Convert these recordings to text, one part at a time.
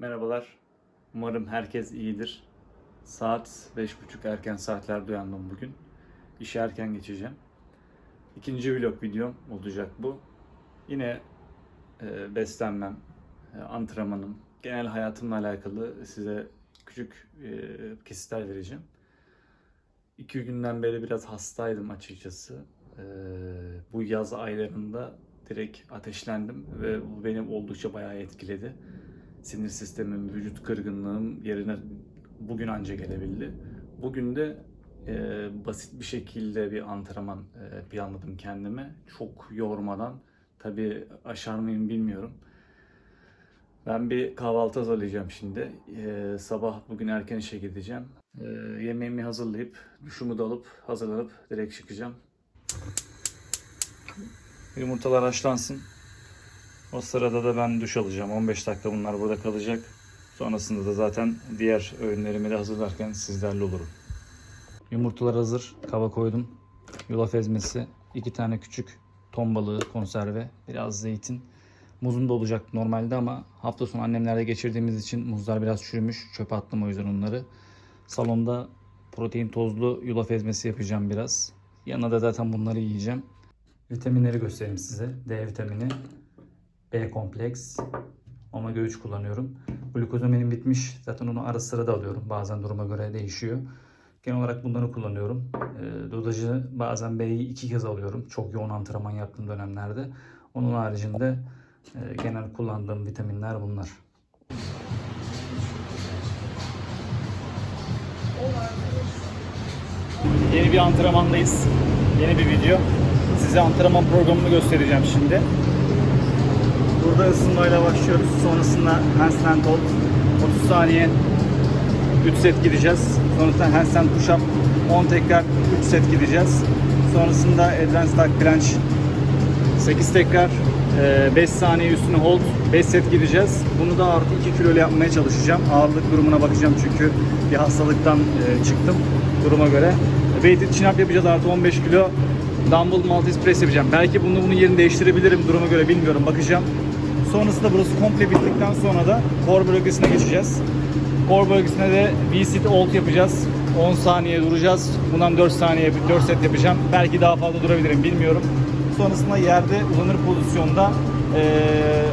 Merhabalar. Umarım herkes iyidir. Saat 5.30 erken saatlerde uyandım bugün. İşe erken geçeceğim. İkinci vlog videom olacak bu. Yine e, beslenmem, e, antrenmanım, genel hayatımla alakalı size küçük e, kesitler vereceğim. İki günden beri biraz hastaydım açıkçası. E, bu yaz aylarında direkt ateşlendim ve bu beni oldukça bayağı etkiledi sinir sistemim, vücut kırgınlığım yerine bugün anca gelebildi. Bugün de e, basit bir şekilde bir antrenman e, planladım kendime. Çok yormadan. Tabii aşar mıyım bilmiyorum. Ben bir kahvaltı hazırlayacağım şimdi. E, sabah bugün erken işe gideceğim. E, yemeğimi hazırlayıp, duşumu da alıp, hazırlanıp direkt çıkacağım. Yumurtalar haşlansın. O sırada da ben duş alacağım. 15 dakika bunlar burada kalacak. Sonrasında da zaten diğer öğünlerimi de hazırlarken sizlerle olurum. Yumurtalar hazır. Kaba koydum. Yulaf ezmesi, iki tane küçük ton balığı konserve, biraz zeytin. Muzum da olacak normalde ama hafta sonu annemlerde geçirdiğimiz için muzlar biraz çürümüş. Çöpe attım o yüzden onları. Salonda protein tozlu yulaf ezmesi yapacağım biraz. Yanına da zaten bunları yiyeceğim. Vitaminleri göstereyim size. D vitamini, B kompleks, omega 3 kullanıyorum. Glukozaminim bitmiş. Zaten onu ara sıra da alıyorum. Bazen duruma göre değişiyor. Genel olarak bunları kullanıyorum. E, dozajı bazen B'yi iki kez alıyorum. Çok yoğun antrenman yaptığım dönemlerde. Onun haricinde e, genel kullandığım vitaminler bunlar. Yeni bir antrenmandayız. Yeni bir video. Size antrenman programını göstereceğim şimdi. Burada ısınmayla başlıyoruz. Sonrasında handstand hold. 30 saniye 3 set gideceğiz. Sonrasında handstand push up 10 tekrar 3 set gideceğiz. Sonrasında advanced duck planche 8 tekrar 5 saniye üstüne hold 5 set gideceğiz. Bunu da artı 2 kilo ile yapmaya çalışacağım. Ağırlık durumuna bakacağım çünkü bir hastalıktan e, çıktım duruma göre. Weighted chin up yapacağız artı 15 kilo. Dumbbell multis press yapacağım. Belki bunu bunun yerini değiştirebilirim duruma göre bilmiyorum bakacağım. Sonrasında burası komple bittikten sonra da core bölgesine geçeceğiz. Core bölgesine de V-sit hold yapacağız. 10 saniye duracağız. Bundan 4 saniye 4 set yapacağım. Belki daha fazla durabilirim bilmiyorum. Sonrasında yerde uzanır pozisyonda eee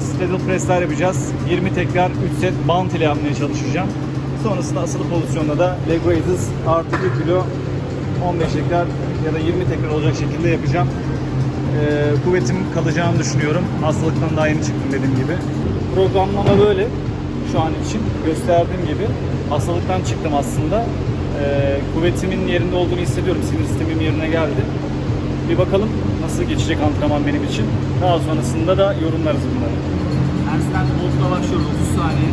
straddle pressler yapacağız. 20 tekrar 3 set bounty ile yapmaya çalışacağım. Sonrasında asılı pozisyonda da leg raises artı 1 kilo 15 tekrar ya da 20 tekrar olacak şekilde yapacağım. Ee, kuvvetim kalacağını düşünüyorum. Hastalıktan daha yeni çıktım dediğim gibi. Programlama böyle şu an için gösterdiğim gibi. Hastalıktan çıktım aslında. Ee, kuvvetimin yerinde olduğunu hissediyorum. Sinir sistemim yerine geldi. Bir bakalım nasıl geçecek antrenman benim için. Daha sonrasında da yorumlarız bunları. Handstand hold'la başlıyoruz 30 saniye.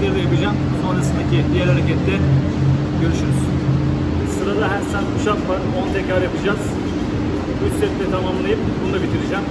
Diğer setleri de yapacağım. Sonrasındaki diğer harekette görüşürüz. Sırada handstand push up var. 10 tekrar yapacağız. 3 setle tamamlayıp bunu da bitireceğim.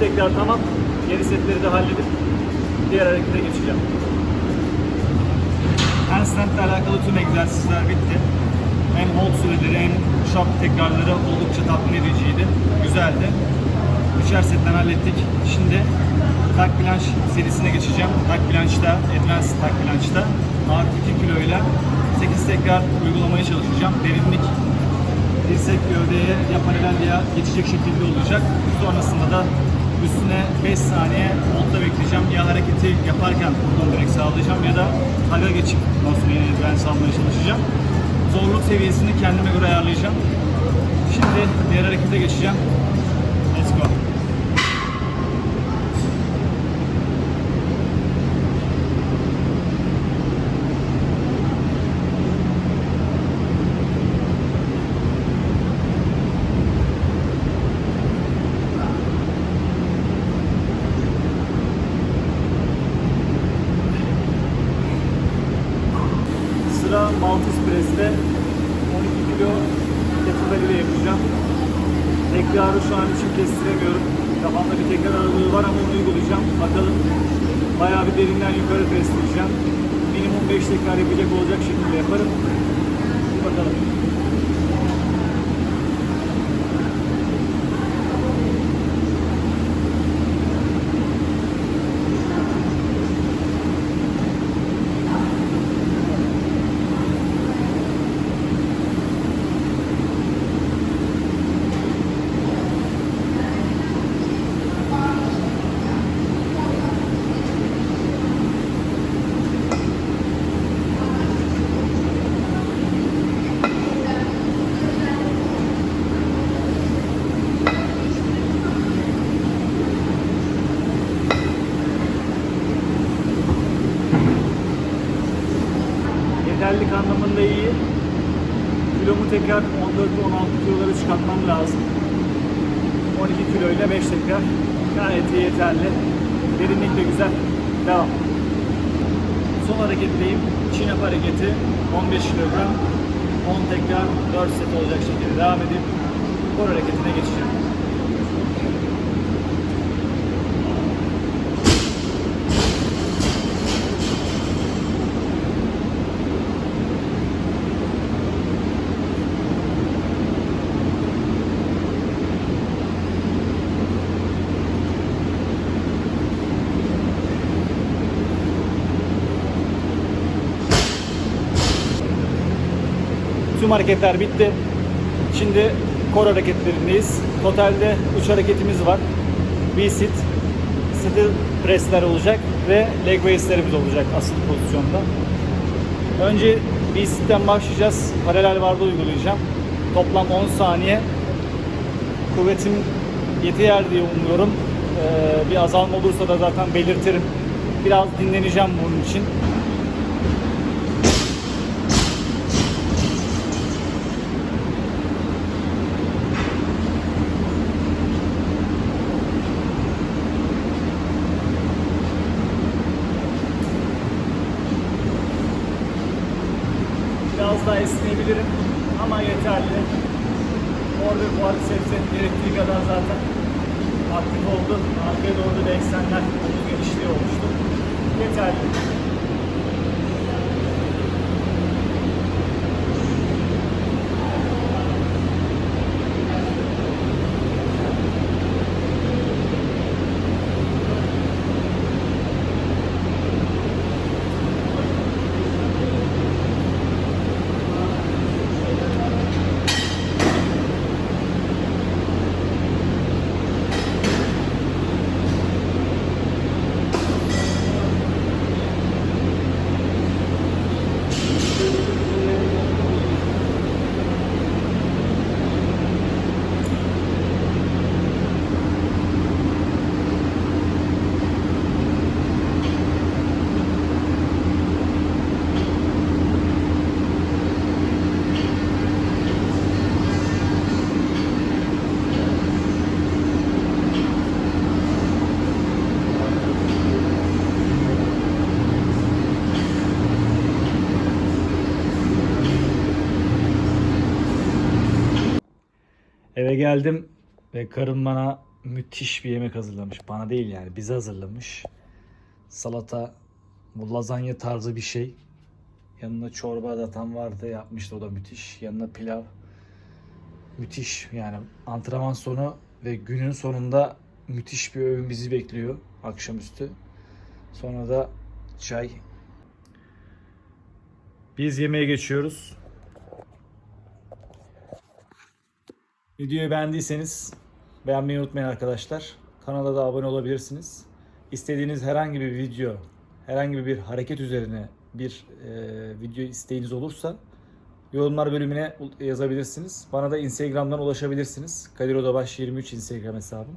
Tekrar tamam. Geri setleri de halledip diğer harekete geçeceğim. Handstand ile alakalı tüm egzersizler bitti. Hem hold süreleri hem şok tekrarları oldukça tatmin ediciydi. Güzeldi. Üçer setten hallettik. Şimdi tak planş serisine geçeceğim. Tak planşta, advanced tak planşta artı 2 kilo ile 8 tekrar uygulamaya çalışacağım. Derinlik dirsek gövdeye ya paralel ya geçecek şekilde olacak. Sonrasında da üstüne 5 saniye hold'da bekleyeceğim. Ya hareketi yaparken buradan direkt sağlayacağım ya da taga geçip sonra yine advance almaya çalışacağım. Zorluk seviyesini kendime göre ayarlayacağım. Şimdi diğer harekete geçeceğim. Let's go. Sıra Maltese Press'te 12 kilo kettlebell ile yapacağım. Tekrarı şu an için kestiremiyorum. Kafamda bir tekrar aralığı var ama onu uygulayacağım. Bakalım bayağı bir derinden yukarı presleyeceğim. Minimum 5 tekrar yapacak olacak şekilde yaparım. Bakalım. İyi. Kilomu tekrar 14 ve 16 kilolara çıkartmam lazım. 12 kilo ile 5 tekrar gayet iyi yeterli. Derinlik de güzel. Devam. Son hareketteyim. Çin-up hareketi 15 kilogram. 10 tekrar 4 set olacak şekilde devam edip kor hareketine geçeceğim. Tüm hareketler bitti. Şimdi kor hareketlerindeyiz. Totalde 3 hareketimiz var. V-sit, still pressler olacak ve leg rais'lerimiz olacak asıl pozisyonda. Önce V-sit'ten başlayacağız. Paralel varda uygulayacağım. Toplam 10 saniye. Kuvvetim yeter diye umuyorum. Ee, bir azalma olursa da zaten belirtirim. Biraz dinleneceğim bunun için. Biraz daha esneyebilirim ama yeterli. Orada quadriceps'in gerektiği kadar zaten aktif oldu. Arkaya doğru da eksenler genişliği oluştu. Yeterli. Eve geldim ve karım bana müthiş bir yemek hazırlamış. Bana değil yani bize hazırlamış. Salata, bu lazanya tarzı bir şey. Yanına çorba da tam vardı yapmıştı o da müthiş. Yanına pilav. Müthiş yani antrenman sonu ve günün sonunda müthiş bir öğün bizi bekliyor akşamüstü. Sonra da çay. Biz yemeğe geçiyoruz. Videoyu beğendiyseniz beğenmeyi unutmayın arkadaşlar. Kanala da abone olabilirsiniz. İstediğiniz herhangi bir video, herhangi bir hareket üzerine bir e, video isteğiniz olursa yorumlar bölümüne yazabilirsiniz. Bana da Instagram'dan ulaşabilirsiniz. Kadir Odabaş 23 Instagram hesabım.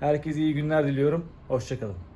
Herkese iyi günler diliyorum. Hoşçakalın.